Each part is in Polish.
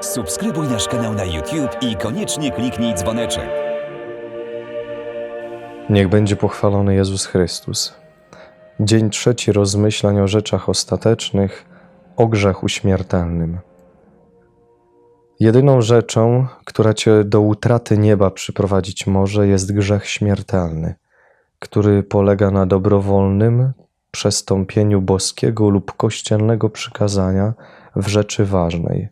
Subskrybuj nasz kanał na YouTube i koniecznie kliknij dzwoneczek. Niech będzie pochwalony Jezus Chrystus. Dzień trzeci rozmyślań o rzeczach ostatecznych, o grzechu śmiertelnym. Jedyną rzeczą, która cię do utraty nieba przyprowadzić może, jest grzech śmiertelny, który polega na dobrowolnym przestąpieniu boskiego lub kościelnego przykazania w rzeczy ważnej.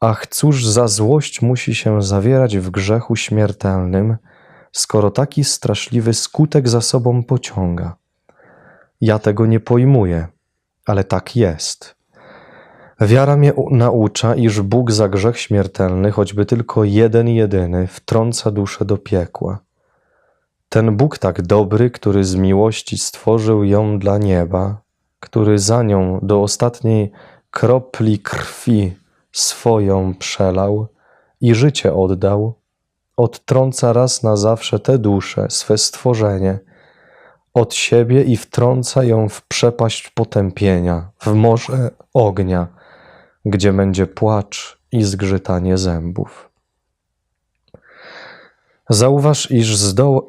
Ach, cóż za złość musi się zawierać w grzechu śmiertelnym, skoro taki straszliwy skutek za sobą pociąga. Ja tego nie pojmuję, ale tak jest. Wiara mnie naucza, iż Bóg za grzech śmiertelny, choćby tylko jeden jedyny, wtrąca duszę do piekła. Ten Bóg tak dobry, który z miłości stworzył ją dla nieba, który za nią do ostatniej kropli krwi swoją przelał i życie oddał, odtrąca raz na zawsze tę duszę, swe stworzenie, od siebie i wtrąca ją w przepaść potępienia, w morze ognia, gdzie będzie płacz i zgrzytanie zębów. Zauważ, iż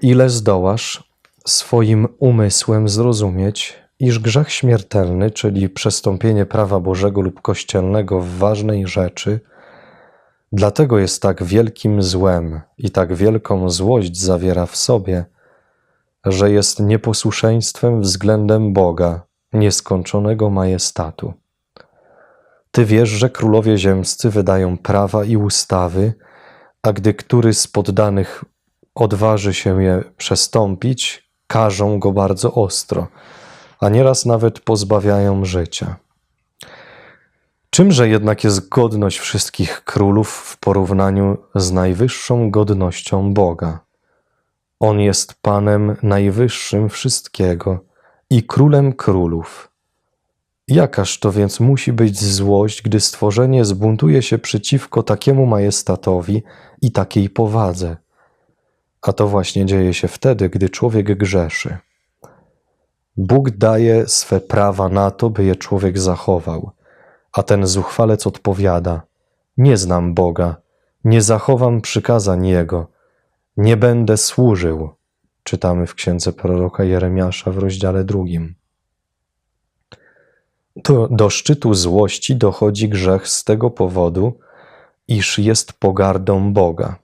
ile zdołasz swoim umysłem zrozumieć, iż grzech śmiertelny, czyli przestąpienie prawa Bożego lub kościelnego w ważnej rzeczy, Dlatego jest tak wielkim złem i tak wielką złość zawiera w sobie, że jest nieposłuszeństwem względem Boga, nieskończonego majestatu. Ty wiesz, że królowie ziemscy wydają prawa i ustawy, a gdy który z poddanych odważy się je przestąpić, karzą go bardzo ostro, a nieraz nawet pozbawiają życia. Czymże jednak jest godność wszystkich królów w porównaniu z najwyższą godnością Boga? On jest Panem najwyższym wszystkiego i królem królów. Jakaż to więc musi być złość, gdy stworzenie zbuntuje się przeciwko takiemu majestatowi i takiej powadze? A to właśnie dzieje się wtedy, gdy człowiek grzeszy. Bóg daje swe prawa na to, by je człowiek zachował. A ten zuchwalec odpowiada: Nie znam Boga, nie zachowam przykazań Jego, nie będę służył. Czytamy w księdze proroka Jeremiasza w rozdziale drugim. Do, do szczytu złości dochodzi grzech z tego powodu, iż jest pogardą Boga.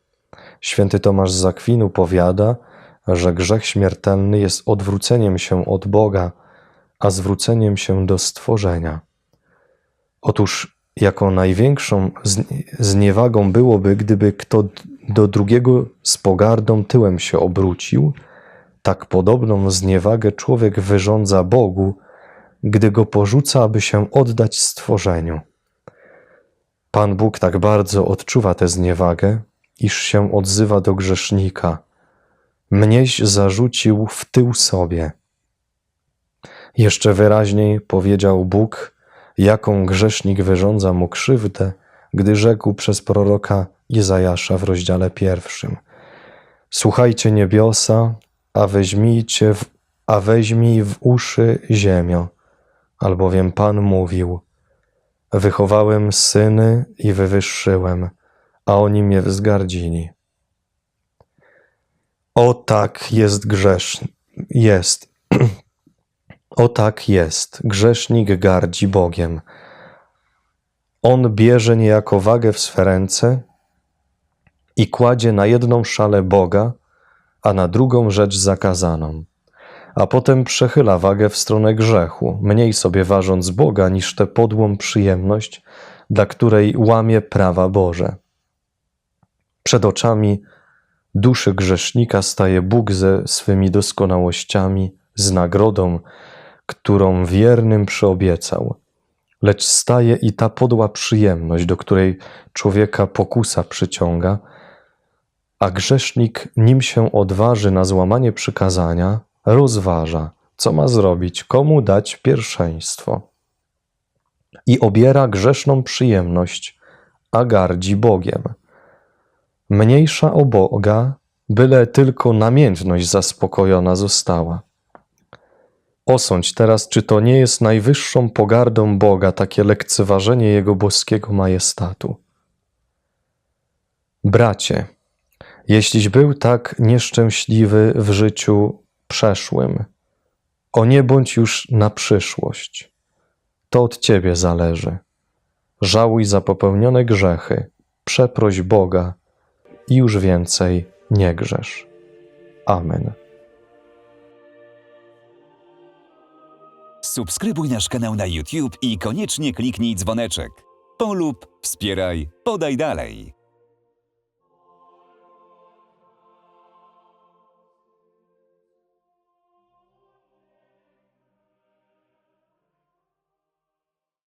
Święty Tomasz z Akwinu powiada, że grzech śmiertelny jest odwróceniem się od Boga, a zwróceniem się do stworzenia. Otóż jako największą zni- zniewagą byłoby, gdyby kto do drugiego z pogardą tyłem się obrócił, tak podobną zniewagę człowiek wyrządza Bogu, gdy go porzuca, aby się oddać stworzeniu. Pan Bóg tak bardzo odczuwa tę zniewagę, iż się odzywa do grzesznika. Mnieś zarzucił w tył sobie. Jeszcze wyraźniej powiedział Bóg, jaką grzesznik wyrządza mu krzywdę, gdy rzekł przez proroka Izajasza w rozdziale pierwszym. Słuchajcie niebiosa, a weźmijcie w, a weźmij w uszy ziemio, albowiem Pan mówił, wychowałem syny i wywyższyłem, a oni mnie wzgardzili. O tak jest grzeszny, jest, o tak jest, grzesznik gardzi Bogiem. On bierze niejako wagę w swe ręce i kładzie na jedną szalę Boga, a na drugą rzecz zakazaną, a potem przechyla wagę w stronę grzechu, mniej sobie ważąc Boga niż tę podłą przyjemność, dla której łamie prawa Boże. Przed oczami duszy grzesznika staje Bóg ze swymi doskonałościami, z nagrodą, którą wiernym przyobiecał. Lecz staje i ta podła przyjemność, do której człowieka pokusa przyciąga, a grzesznik, nim się odważy na złamanie przykazania, rozważa, co ma zrobić, komu dać pierwszeństwo. I obiera grzeszną przyjemność, a gardzi Bogiem. Mniejsza o Boga, byle tylko namiętność zaspokojona została. Osądź teraz, czy to nie jest najwyższą pogardą Boga takie lekceważenie Jego boskiego majestatu. Bracie, jeśliś był tak nieszczęśliwy w życiu przeszłym, o nie bądź już na przyszłość. To od Ciebie zależy. Żałuj za popełnione grzechy, przeproś Boga i już więcej nie grzesz. Amen. Subskrybuj nasz kanał na YouTube i koniecznie kliknij dzwoneczek. Polub, wspieraj, podaj dalej.